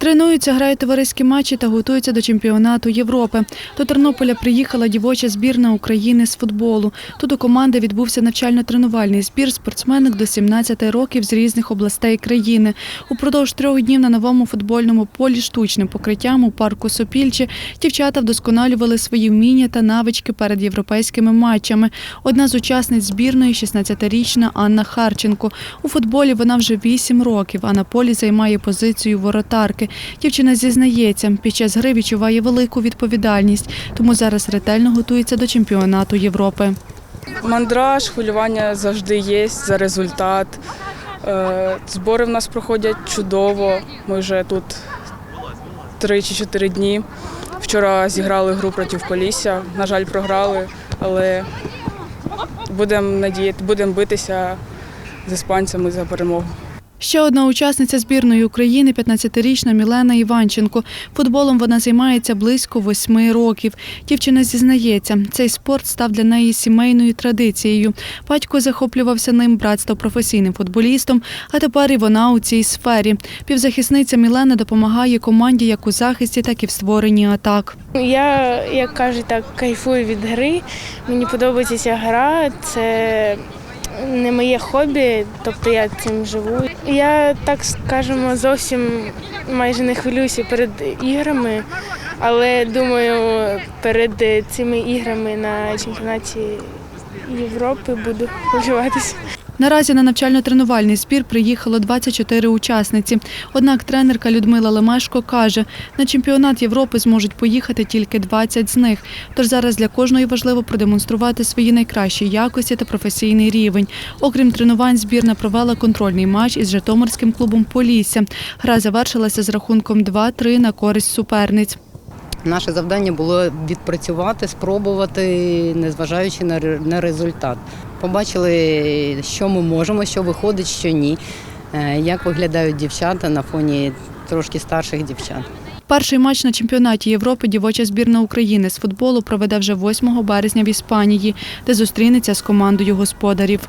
Тренуються, грають товариські матчі та готуються до чемпіонату Європи. До Тернополя приїхала дівоча збірна України з футболу. Тут у команди відбувся навчально-тренувальний збір спортсменок до 17 років з різних областей країни. Упродовж трьох днів на новому футбольному полі штучним покриттям у парку Сопільчі дівчата вдосконалювали свої вміння та навички перед європейськими матчами. Одна з учасниць збірної – 16-річна Анна Харченко. У футболі вона вже 8 років, а на полі займає позицію воротарки. Дівчина зізнається, під час гри відчуває велику відповідальність, тому зараз ретельно готується до чемпіонату Європи. Мандраж, хвилювання завжди є за результат. Е, Збори в нас проходять чудово. Ми вже тут три чи чотири дні. Вчора зіграли гру проти Полісся. На жаль, програли, але будемо надіяти, будемо битися з іспанцями за перемогу. Ще одна учасниця збірної України – 15-річна Мілена Іванченко. Футболом вона займається близько восьми років. Дівчина зізнається, цей спорт став для неї сімейною традицією. Батько захоплювався ним, брат став професійним футболістом, а тепер і вона у цій сфері. Півзахисниця Мілена допомагає команді як у захисті, так і в створенні атак. Я, як кажуть, так кайфую від гри. Мені подобається ця гра. Це не моє хобі, тобто я цим живу. Я так скажемо зовсім майже не хвилююся перед іграми, але думаю, перед цими іграми на чемпіонаті Європи буду хвилюватися. Наразі на навчально-тренувальний збір приїхало 24 учасниці. Однак тренерка Людмила Лемешко каже, на чемпіонат Європи зможуть поїхати тільки 20 з них. Тож зараз для кожної важливо продемонструвати свої найкращі якості та професійний рівень. Окрім тренувань, збірна провела контрольний матч із Житомирським клубом Полісся. Гра завершилася з рахунком 2-3 на користь суперниць. Наше завдання було відпрацювати, спробувати, незважаючи на результат. Побачили, що ми можемо, що виходить, що ні. Е, Як виглядають дівчата на фоні трошки старших дівчат. Перший матч на чемпіонаті Європи дівоча збірна України з футболу проведе вже 8 березня в Іспанії, де зустрінеться з командою господарів.